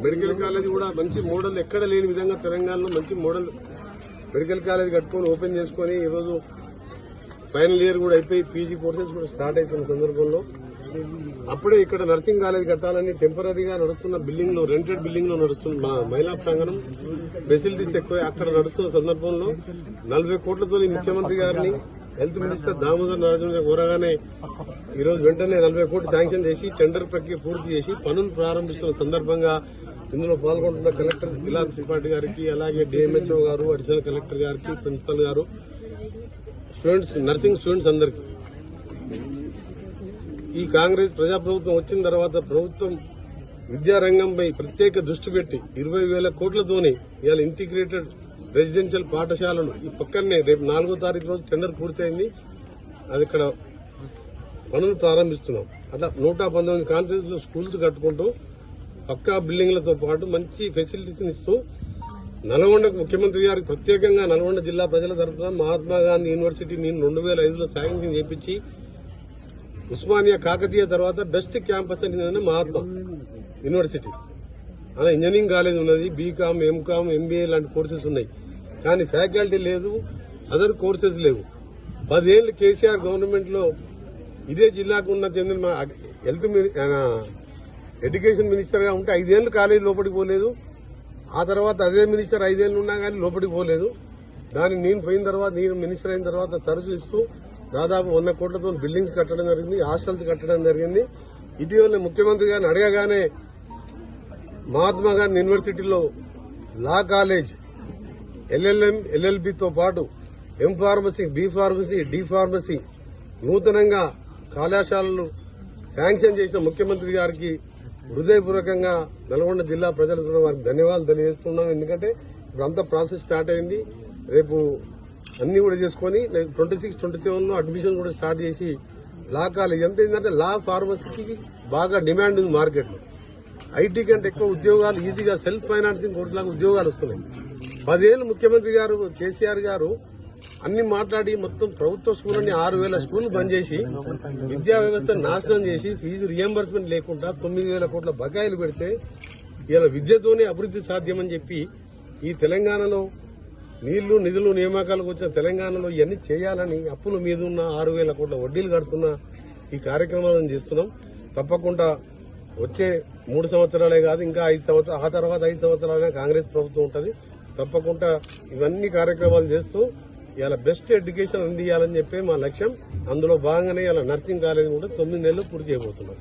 Medical college కూడా మంచి model ఎక్కడ లేని విధంగా తెలంగాణలో మంచి మోడల్ మెడికల్ కాలేజ్ కట్టుకొని ఓపెన్ చేసుకొని ఈరోజు ఫైనల్ ఇయర్ కూడా అయిపోయి పీజీ కోర్సెస్ కూడా స్టార్ట్ అవుతున్న సందర్భంలో అప్పుడే ఇక్కడ నర్సింగ్ కాలేజ్ కట్టాలని టెంపరీగా నడుస్తున్న బిల్డింగ్లో రెంటెడ్ బిల్డింగ్లో నడుస్తున్న మా మహిళా ప్రాంగణం ఫెసిలిటీస్ ఎక్కువ అక్కడ నడుస్తున్న సందర్భంలో నలభై కోట్లతో ముఖ్యమంత్రి గారిని హెల్త్ మినిస్టర్ దామోదర్ నరసింహ కోరగానే ఈరోజు వెంటనే నలభై కోట్లు శాంక్షన్ చేసి టెండర్ ప్రక్రియ పూర్తి చేసి పనులు ప్రారంభిస్తున్న సందర్భంగా ఇందులో పాల్గొంటున్న కలెక్టర్ జిల్లా త్రిపాఠి గారికి అలాగే డిఎంహెచ్ఓ గారు అడిషనల్ కలెక్టర్ గారికి ప్రిన్సిపల్ గారు స్టూడెంట్స్ నర్సింగ్ స్టూడెంట్స్ అందరికి. ఈ కాంగ్రెస్ ప్రజాప్రభుత్వం వచ్చిన తర్వాత ప్రభుత్వం విద్యారంగంపై ప్రత్యేక దృష్టి పెట్టి ఇరవై వేల కోట్లతోనే ఇవాళ ఇంటిగ్రేటెడ్ రెసిడెన్షియల్ పాఠశాలలు ఈ పక్కనే రేపు నాలుగో తారీఖు రోజు టెండర్ పూర్తయింది. అది ఇక్కడ పనులు ప్రారంభిస్తున్నాం. అట్లా నూట పంతొమ్మిది కాన్స్టిట్యూన్స్ స్కూల్స్ కట్టుకుంటూ పక్కా బిల్డింగ్లతో పాటు మంచి ఫెసిలిటీస్ని ఇస్తూ నల్గొండకు ముఖ్యమంత్రి గారికి ప్రత్యేకంగా నల్గొండ జిల్లా ప్రజల తరఫున మహాత్మా గాంధీ యూనివర్సిటీ నేను రెండు వేల ఐదులో శాంక్షన్ చేపించి ఉస్మానియా కాకతీయ తర్వాత బెస్ట్ క్యాంపస్ అనేది మహాత్మా యూనివర్సిటీ. అలా ఇంజనీరింగ్ కాలేజ్ ఉన్నది బీకామ్ ఎంకామ్ ఎంబీఏ లాంటి కోర్సెస్ ఉన్నాయి. కానీ ఫ్యాకల్టీ లేదు అదర్ కోర్సెస్ లేవు. పదేళ్ళు కేసీఆర్ గవర్నమెంట్లో ఇదే జిల్లాకు ఉన్న చెందిన మా హెల్త్ మిని- ఎడ్యుకేషన్ మినిస్టర్గా ఉంటే ఐదేళ్ళు కాలేజ్ లోపలికి పోలేదు. ఆ తర్వాత అదే మినిస్టర్ ఐదేళ్ళు ఉన్నా కానీ లోపలికి పోలేదు. దాన్ని నేను పోయిన తర్వాత నేను మినిస్టర్ అయిన తర్వాత తరచు ఇస్తూ దాదాపు వంద కోట్లతో బిల్డింగ్స్ కట్టడం జరిగింది హాస్టల్స్ కట్టడం జరిగింది. ఇటీవల ముఖ్యమంత్రి గారిని అడగగానే మహాత్మా గాంధీ యూనివర్సిటీలో లా కాలేజ్ ఎల్ఎల్ఎం ఎల్ఎల్బితో పాటు M pharmacy B pharmacy D pharmacy నూతనంగా కళాశాలలు శాంక్షన్ చేసిన ముఖ్యమంత్రి గారికి హృదయపూర్వకంగా నల్గొండ జిల్లా ప్రజల వారికి ధన్యవాదాలు తెలియజేస్తున్నాం. ఎందుకంటే ఇప్పుడు అంతా ప్రాసెస్ స్టార్ట్ అయింది. రేపు అన్ని కూడా చేసుకొని ట్వంటీ సిక్స్ ట్వంటీ సెవెన్లో అడ్మిషన్ కూడా స్టార్ట్ చేసి లా కాలేజ్ ఎంత ఏంటంటే లా ఫార్మసీకి బాగా డిమాండ్ ఉంది మార్కెట్లో. ఐటీ కంటే ఎక్కువ ఉద్యోగాలు ఈజీగా సెల్ఫ్ ఫైనాన్సింగ్ కోట్లాగా ఉద్యోగాలు వస్తున్నాయి. పదేళ్ళు ముఖ్యమంత్రి గారు కేసీఆర్ గారు అన్ని మాట్లాడి మొత్తం ప్రభుత్వ స్కూళ్ళని ఆరు వేల స్కూళ్ళు బంద్ చేసి విద్యా వ్యవస్థ నాశనం చేసి ఫీజు రియంబర్స్మెంట్ లేకుండా తొమ్మిది వేల కోట్ల బకాయిలు పెడితే ఇలా విద్యతోనే అభివృద్ధి సాధ్యమని చెప్పి ఈ తెలంగాణలో నీళ్ళు నిధులు నియామకాలకు వచ్చిన తెలంగాణలో ఇవన్నీ చేయాలని అప్పుల మీద ఉన్న ఆరు వేల కోట్ల వడ్డీలు కడుతున్న ఈ కార్యక్రమాలను చేస్తున్నాం. తప్పకుండా వచ్చే మూడు సంవత్సరాలే కాదు ఇంకా ఐదు సంవత్సరాలు ఆ తర్వాత ఐదు సంవత్సరాలే కాంగ్రెస్ ప్రభుత్వం ఉంటుంది. తప్పకుండా ఇవన్నీ కార్యక్రమాలు చేస్తూ ఇలా బెస్ట్ ఎడ్యుకేషన్ అందియాలని చెప్పి మా లక్ష్యం. అందులో భాగంగానే ఇలా నర్సింగ్ కాలేజ్ కూడా తొమ్మిది నెలలు పూర్తి చేయబోతున్నాం.